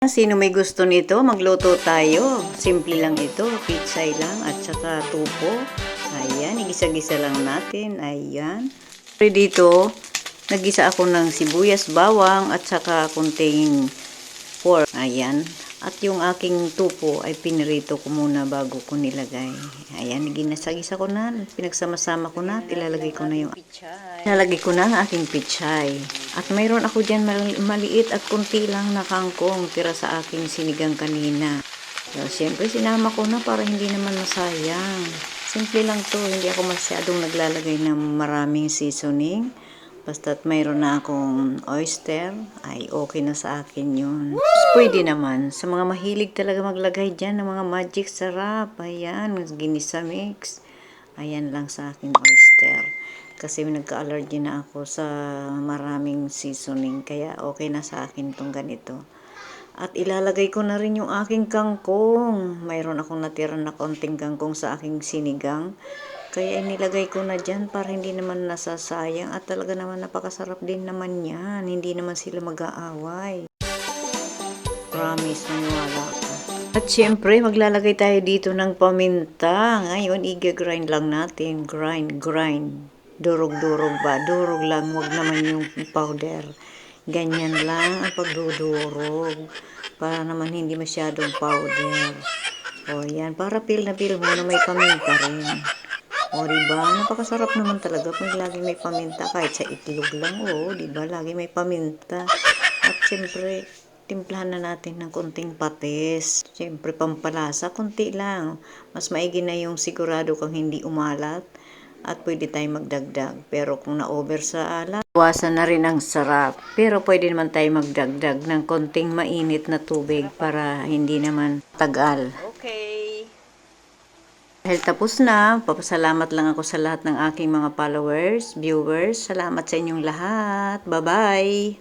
Sino may gusto nito? Magluto tayo. Simple lang ito. Pitsay lang at saka tupo. Ayan, igisa-gisa lang natin. Ayan. Pero dito, nagisa ako ng sibuyas, bawang at saka kunting pork. Ayan. At yung aking tupo ay pinirito ko muna bago ko nilagay. Ayan, ginasa-gisa ko na. Pinagsama-sama ko na. at Ilalagay ko na yung Nalagay ko na ang aking pichay. At mayroon ako dyan mal- maliit at kunti lang na kangkong tira sa aking sinigang kanina. So, siyempre sinama ko na para hindi naman masayang. Simple lang to, hindi ako masyadong naglalagay ng maraming seasoning. Basta't mayroon na akong oyster, ay okay na sa akin yun. Pwede naman, sa mga mahilig talaga maglagay dyan ng mga magic sarap. Ayan, ginisa mix. Ayan lang sa akin oyster. Kasi nagka-allergy na ako sa maraming seasoning. Kaya okay na sa akin tong ganito. At ilalagay ko na rin yung aking kangkong. Mayroon akong natira na konting kangkong sa aking sinigang. Kaya inilagay ko na dyan para hindi naman nasasayang. At talaga naman napakasarap din naman yan. Hindi naman sila mag-aaway. Promise, maniwala ka. At syempre, maglalagay tayo dito ng paminta. Ngayon, i-grind lang natin. Grind, grind. Durog-durog ba? Durog lang, wag naman yung powder. Ganyan lang ang pagdudurog. Para naman hindi masyadong powder. O yan, para feel na feel mo na may paminta rin. O diba, napakasarap naman talaga pag lagi may paminta. Kahit sa itlog lang, o diba, lagi may paminta. At syempre, timplahan na natin ng konting patis. Siyempre, pampalasa, konti lang. Mas maigi na yung sigurado kang hindi umalat at pwede tayong magdagdag. Pero kung na-over sa alat, iwasan na rin ang sarap. Pero pwede naman tayo magdagdag ng konting mainit na tubig para hindi naman tagal. Dahil tapos na, papasalamat lang ako sa lahat ng aking mga followers, viewers. Salamat sa inyong lahat. Bye-bye!